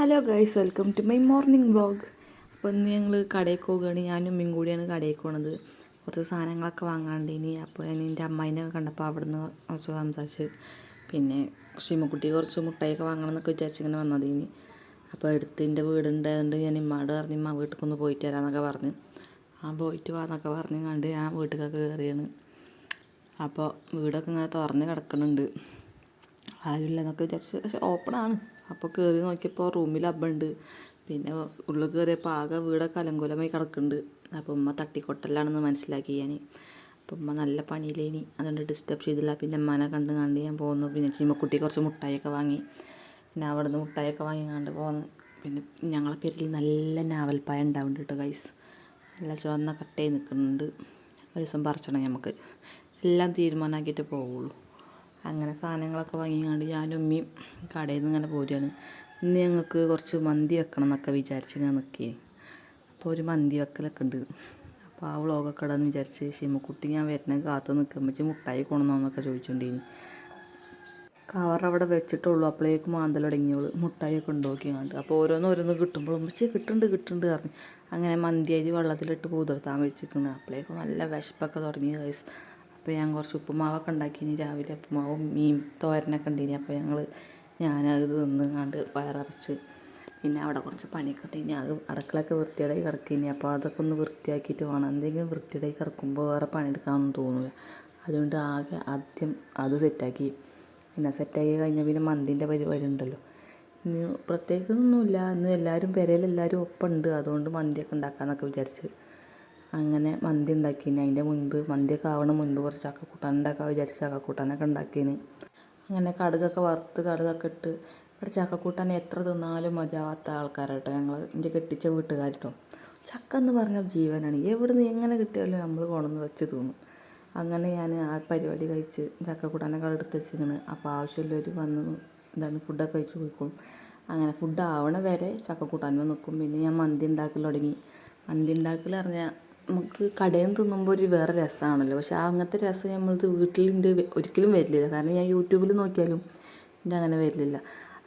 Hello guys welcome to my morning vlog അപ്പോൾ ഇന്ന് ഞങ്ങൾ കടയിൽ പോകുകയാണ് ഞാനും ഉമ്മയും കൂടിയാണ് കടയിൽ പോണത്. കുറച്ച് സാധനങ്ങളൊക്കെ വാങ്ങാണ്ട് ഇനി. അപ്പോൾ ഞാൻ എന്റെ അമ്മായിനെ കണ്ടപ്പോൾ അവിടെ നിന്ന് കുറച്ച് സംസാരിച്ച്. പിന്നെ ഷിമക്കുട്ടി കുറച്ച് മുട്ടയൊക്കെ വാങ്ങണം എന്നൊക്കെ വിചാരിച്ച് ഇങ്ങനെ വന്നത് ഇനി. അപ്പോൾ എടുത്ത് എന്റെ വീടുണ്ടായതുകൊണ്ട് ഞാൻ ഇമ്മാട് പറഞ്ഞ് ഇമ്മ വീട്ടിൽ പോയിട്ട് വരാമെന്നൊക്കെ പറഞ്ഞ്. ആ പോയിട്ട് വാ എന്നൊക്കെ പറഞ്ഞ് കണ്ട് ഞാൻ വീട്ടിലൊക്കെ കയറിയാണ് അപ്പോൾ വീടൊക്കെ ഇങ്ങനെ തുറന്ന് കിടക്കുന്നുണ്ട് ആരുമില്ല എന്നൊക്കെ വിചാരിച്ച്. പക്ഷെ ഓപ്പണാണ് അപ്പോൾ കയറി നോക്കിയപ്പോൾ റൂമിൽ അബ്ബുണ്ട്. പിന്നെ ഉള്ളിൽ കയറിയപ്പോൾ ആകെ വീടൊക്കെ അലങ്കോലമായി കിടക്കുന്നുണ്ട്. അപ്പോൾ ഉമ്മ തട്ടിക്കൊട്ടലാണെന്ന് മനസ്സിലാക്കി ഞാൻ അപ്പോൾ ഉമ്മ നല്ല പണിയിലേനി. അതുകൊണ്ട് ഡിസ്റ്റർബ് ചെയ്തില്ല. പിന്നെ ഉമ്മനെ കണ്ട് കണ്ട് ഞാൻ പോകുന്നു പിന്നെ ചീമക്കുട്ടി കുറച്ച് മുട്ടായിയൊക്കെ വാങ്ങി. പിന്നെ അവിടെ നിന്ന് മുട്ടായിയൊക്കെ വാങ്ങി കണ്ട് പോകുന്നു പിന്നെ ഞങ്ങളെ പേരിൽ നല്ല നാവൽപ്പായ ഉണ്ടാവുന്നുണ്ട് കേട്ടോ ഗൈസ് നല്ല ചുവന്ന കട്ടയിൽ നിൽക്കുന്നുണ്ട്. ഒരു ദിവസം പറിച്ചണം നമുക്ക് എല്ലാം തീരുമാനമാക്കിയിട്ട് പോവുള്ളൂ. അങ്ങനെ സാധനങ്ങളൊക്കെ വാങ്ങിയാണ്ട് ഞാനും ഉമ്മയും കടയിൽ നിന്ന് ഇങ്ങനെ പോരുകയാണ്. ഇന്ന് ഞങ്ങൾക്ക് കുറച്ച് മന്തി വെക്കണം എന്നൊക്കെ വിചാരിച്ച് ഞാൻ നിൽക്കി അപ്പോൾ ഒരു മന്തി വെക്കലൊക്കെ ഉണ്ട്. അപ്പോൾ ആ വ്ളോഗൊക്കെ ഇടാന്ന് വിചാരിച്ച് ഷിമക്കുട്ടി ഞാൻ വരുന്ന കാത്ത് നിൽക്കുമ്പോൾ മുട്ടായി കൊണ്ടുവന്നോന്നൊക്കെ ചോദിച്ചുകൊണ്ടിരുന്നു കവർ അവിടെ വെച്ചിട്ടുള്ളൂ. അപ്പോഴേക്ക് മാന്തൽ തുടങ്ങിയോൾ മുട്ടായിയൊക്കെ ഉണ്ടാക്കി കണ്ട് അപ്പോൾ ഓരോന്ന് ഓരോന്ന് കിട്ടുമ്പോൾ ഉമ്മച്ചി കിട്ടുന്നുണ്ട് കിട്ടുന്നുണ്ട് പറഞ്ഞു. അങ്ങനെ മന്തി അരി വെള്ളത്തിലിട്ട് പൂതിർത്താൻ വെച്ചിരിക്കുന്നത് അപ്പോഴേക്കും നല്ല വിശപ്പൊക്കെ തുടങ്ങി ഗൈസ് അപ്പോൾ ഞാൻ കുറച്ച് ഉപ്പുമാവൊക്കെ ഉണ്ടാക്കിനി രാവിലെ ഉപ്പുമാവും മീൻ തോരനൊക്കെ ഉണ്ടീനി അപ്പോൾ ഞങ്ങൾ ഞാനത് തിന്ന് വയറച്ച് പിന്നെ അവിടെ കുറച്ച് പണിയൊക്കെ ഉണ്ടീനി അത് അടുക്കളയൊക്കെ വൃത്തിയായി കിടക്കിനി. അപ്പോൾ അതൊക്കെ ഒന്ന് വൃത്തിയാക്കിയിട്ട് വേണം. എന്തെങ്കിലും വൃത്തിയായി കിടക്കുമ്പോൾ വേറെ പണിയെടുക്കാനൊന്നും തോന്നില്ല അതുകൊണ്ട് ആകെ ആദ്യം അത് സെറ്റാക്കി. പിന്നെ സെറ്റാക്കി കഴിഞ്ഞാൽ പിന്നെ മന്തിന്റെ പരിപാടി ഉണ്ടല്ലോ. ഇന്ന് പ്രത്യേകിച്ചൊന്നുമില്ല. ഇന്ന് എല്ലാവരും പെരയിൽ എല്ലാവരും ഒപ്പമുണ്ട്. അതുകൊണ്ട് മന്തിയൊക്കെ ഉണ്ടാക്കാമെന്നൊക്കെ വിചാരിച്ച് അങ്ങനെ മന്തി ഉണ്ടാക്കിന്. അതിന്റെ മുൻപ് മന്തിയൊക്കെ ആവണ മുൻപ് കുറച്ച് ചക്കക്കൂട്ടാൻ ഉണ്ടാക്കാൻ വിചാരിച്ച് ചക്കക്കൂട്ടാനൊക്കെ ഉണ്ടാക്കിന്. അങ്ങനെ കടുകൊക്കെ വറുത്ത് കടുകൊക്കെ ഇട്ട് ഇവിടെ ചക്കക്കൂട്ടാൻ എത്ര തിന്നാലും മതിയാവാത്ത ആൾക്കാരാട്ടോ ഞങ്ങൾ എന്റെ കെട്ടിച്ച വീട്ടുകാരിട്ടോ. ചക്ക എന്ന് പറഞ്ഞാൽ ജീവനാണ്. എവിടെ നിന്ന് എങ്ങനെ കിട്ടിയാലും നമ്മൾ കൊണ്ടുവന്ന് വെച്ച് തിന്നും. അങ്ങനെ ഞാൻ ആ പരിപാടി കഴിച്ച് ചക്കക്കൂട്ടാനൊക്കെ എടുത്ത് വെച്ചിരിക്കണ്. അപ്പോൾ ആവശ്യമുള്ളവർ വന്ന് എന്താണ് ഫുഡൊക്കെ കഴിച്ച് പോയിക്കോളും. അങ്ങനെ ഫുഡ് ആവണ വരെ ചക്കക്കൂട്ടാനും നിൽക്കും പിന്നെ ഞാൻ മന്തി ഉണ്ടാക്കൽ തുടങ്ങി. മന്തി ഉണ്ടാക്കൽ പറഞ്ഞാൽ നമുക്ക് കടയിൽ നിന്ന് തിന്നുമ്പോൾ ഒരു വേറെ രസമാണല്ലോ പക്ഷെ അങ്ങനത്തെ രസം നമ്മളത് വീട്ടിലിന്റെ ഒരിക്കലും വരില്ല. കാരണം ഞാൻ യൂട്യൂബിൽ നോക്കിയാലും എന്റെ അങ്ങനെ വരില്ല.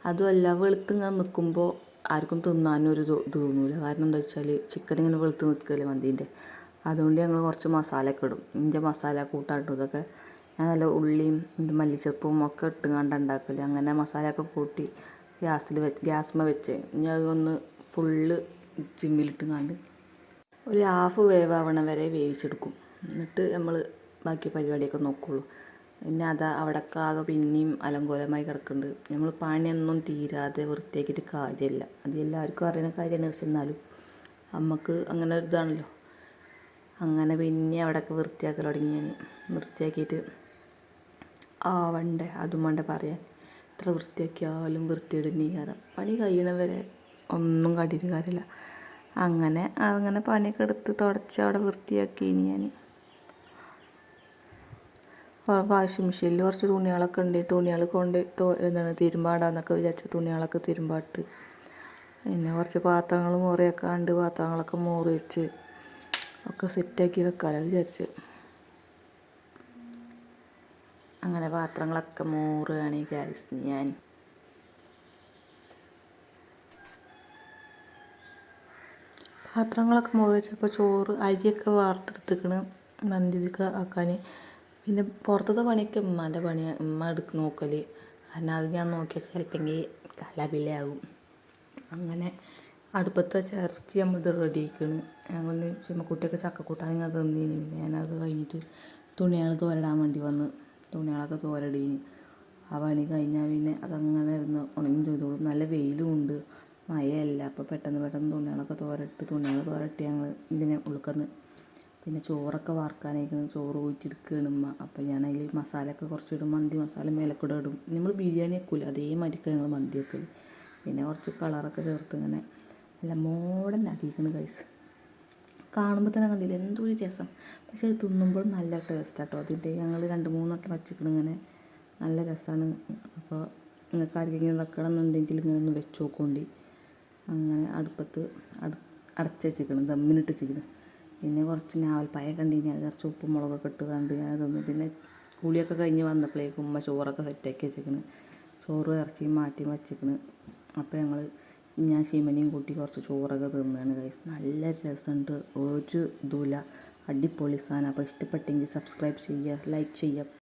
അതുമല്ല വെളുത്ത് ഇങ്ങനെ നിൽക്കുമ്പോൾ ആർക്കും തിന്നാനും ഒരു ഇത് തോന്നില്ല കാരണം എന്താ വെച്ചാൽ ചിക്കൻ ഇങ്ങനെ വെളുത്ത് നിൽക്കുകയല്ലേ മന്തിന്റെ. അതുകൊണ്ട് ഞങ്ങൾ കുറച്ച് മസാലയൊക്കെ ഇടും. ഇതിന്റെ മസാല കൂട്ടാട്ടും ഇതൊക്കെ ഞാൻ നല്ല ഉള്ളിയും മല്ലിച്ചപ്പും ഒക്കെ ഇട്ടുകൊണ്ട് ഉണ്ടാക്കൽ. അങ്ങനെ മസാലയൊക്കെ കൂട്ടി ഗ്യാസിൽ വെ ഗ്യാസ്മ വെച്ച്. ഇനി അതൊന്ന് ഫുള്ള് ചിമ്മിലിട്ടുങ്ങാണ്ട് ഒരു ഹാഫ് വേവാവണം വരെ വേവിച്ചെടുക്കും. എന്നിട്ട് നമ്മൾ ബാക്കി പരിപാടിയൊക്കെ നോക്കുള്ളൂ. പിന്നെ അതാ അവിടെയൊക്കെ ആകെ പിന്നെയും അലങ്കോലമായി കിടക്കുന്നുണ്ട് നമ്മൾ പണിയൊന്നും തീരാതെ വൃത്തിയാക്കിയിട്ട് കാര്യമില്ല അത് എല്ലാവർക്കും അറിയുന്ന കാര്യമാണ്. പക്ഷെ എന്നാലും നമുക്ക് അങ്ങനെ ഒരു ഇതാണല്ലോ. അങ്ങനെ പിന്നെ അവിടെയൊക്കെ വൃത്തിയാക്കൽ തുടങ്ങി ഞാൻ വൃത്തിയാക്കിയിട്ട് ആവണ്ടേ അതും വേണ്ട പറയാൻ. എത്ര വൃത്തിയാക്കിയാലും വൃത്തിയിടുന്നീ കാരണം പണി കഴിയണവരെ ഒന്നും കാട്ടിയിട്ട് കാര്യമില്ല. അങ്ങനെ അങ്ങനെ പണിയൊക്കെ എടുത്ത് തുടച്ച് അവിടെ വൃത്തിയാക്കി ഇനി ഞാൻ വാഷിംഗ് മെഷീനിൽ കുറച്ച് തുണികളൊക്കെ ഉണ്ട്. തുണികൾ കൊണ്ട് എന്താണ് തിരുമ്പാടാന്നൊക്കെ വിചാരിച്ച തുണികളൊക്കെ തിരുമ്പാട്ട്. പിന്നെ കുറച്ച് പാത്രങ്ങൾ മോറിയൊക്കെ ഉണ്ട് പാത്രങ്ങളൊക്കെ മോറി വെച്ച് ഒക്കെ സെറ്റാക്കി വെക്കാല വിചാരിച്ച്. അങ്ങനെ പാത്രങ്ങളൊക്കെ മോറുകയാണ് ഗ്യാസ് ഞാൻ. പാത്രങ്ങളൊക്കെ വെച്ചപ്പോൾ ചോറ് അരിയൊക്കെ വാർത്തെടുത്തിക്കണ്. മന്തിക്ക് ആക്കാൻ പിന്നെ പുറത്തത്തെ പണിയൊക്കെ ഉമ്മാന്റെ പണിയാണ് ഉമ്മ എടുക്ക് നോക്കൽ കാരണം അത് ഞാൻ നോക്കിയാൽ ചിലപ്പെങ്കിൽ കലപിലയാകും. അങ്ങനെ അടുപ്പത്ത് വെച്ച ഇറച്ചി നമ്മളിത് റെഡി ആക്കണ് ഞങ്ങൾ ചുമക്കുട്ടിയൊക്കെ ഇങ്ങനെ തന്നീനി. പിന്നെ ഞാനത് കഴിഞ്ഞിട്ട് തുണികൾ തോരടാൻ വേണ്ടി വന്ന്. തുണികളൊക്കെ തോരടീന്. ആ പണി കഴിഞ്ഞാൽ പിന്നെ അതങ്ങനെ ഇരുന്ന് ഉണങ്ങി ചെയ്തോളും. നല്ല വെയിലും ഉണ്ട്. മഴയല്ല. അപ്പോൾ പെട്ടെന്ന് പെട്ടെന്ന് തുണികളൊക്കെ തോരട്ട് തുണികൾ തോരട്ടി ഞങ്ങൾ ഇതിനെ ഉള്ളിക്കന്ന് പിന്നെ ചോറൊക്കെ വാർക്കാനായിരിക്കണം ചോറ് ഊറ്റിയെടുക്കുകയാണ് ഉമ്മ. അപ്പോൾ ഞാൻ അതിൽ മസാലയൊക്കെ കുറച്ചിടും. മന്തി മസാല മേലക്കൂടെ ഇടും. നമ്മൾ ബിരിയാണി വെക്കില്ല അതേമാതിരിക്ക് ഞങ്ങൾ മന്തി വെക്കൽ പിന്നെ കുറച്ച് കളറൊക്കെ ചേർത്ത് ഇങ്ങനെ നല്ല മോഡൻ ആക്കിയിരിക്കണം കൈസ് കാണുമ്പോൾ തന്നെ കണ്ടില്ല എന്തൊരു രസം. പക്ഷേ അത് തിന്നുമ്പോൾ നല്ല ടേസ്റ്റ് ആട്ടോ. അതിന്റെ ഞങ്ങൾ രണ്ട് മൂന്ന് വട്ടം വച്ചിക്കണം ഇങ്ങനെ. നല്ല രസമാണ് അപ്പോൾ നിങ്ങൾക്ക് ആർക്കെങ്കിലും വെക്കണം എന്നുണ്ടെങ്കിൽ ഇങ്ങനെ ഒന്ന് വെച്ച് നോക്കോണ്ടി അങ്ങനെ അടുപ്പത്ത് അട അടച്ച് വെച്ചിരിക്കണം ദമ്മിനിട്ട് വെച്ചിരിക്കണം പിന്നെ കുറച്ച് നാവൽപ്പായ കണ്ടിനി അത് കുറച്ച് ഉപ്പും മുളകൊക്കെ ഇട്ട് കണ്ട് ഞാൻ തന്നു. പിന്നെ കുളിയൊക്കെ കഴിഞ്ഞ് വന്നപ്പോഴേക്കും ഉമ്മ ചോറൊക്കെ സെറ്റാക്കി വെച്ചിരിക്കണ് ചോറ് ഇറച്ചിയും മാറ്റി വച്ചിരിക്കണ് അപ്പോൾ ഞങ്ങൾ ഞാൻ ശിമനിയും കൂട്ടി കുറച്ച് ചോറൊക്കെ തിന്നാണ് കൈസ് നല്ല രസമുണ്ട് ഒരു ഇതുമില്ല അടിപൊളി സാധനം അപ്പോൾ ഇഷ്ടപ്പെട്ടെങ്കിൽ സബ്സ്ക്രൈബ് ചെയ്യുക ലൈക്ക് ചെയ്യുക.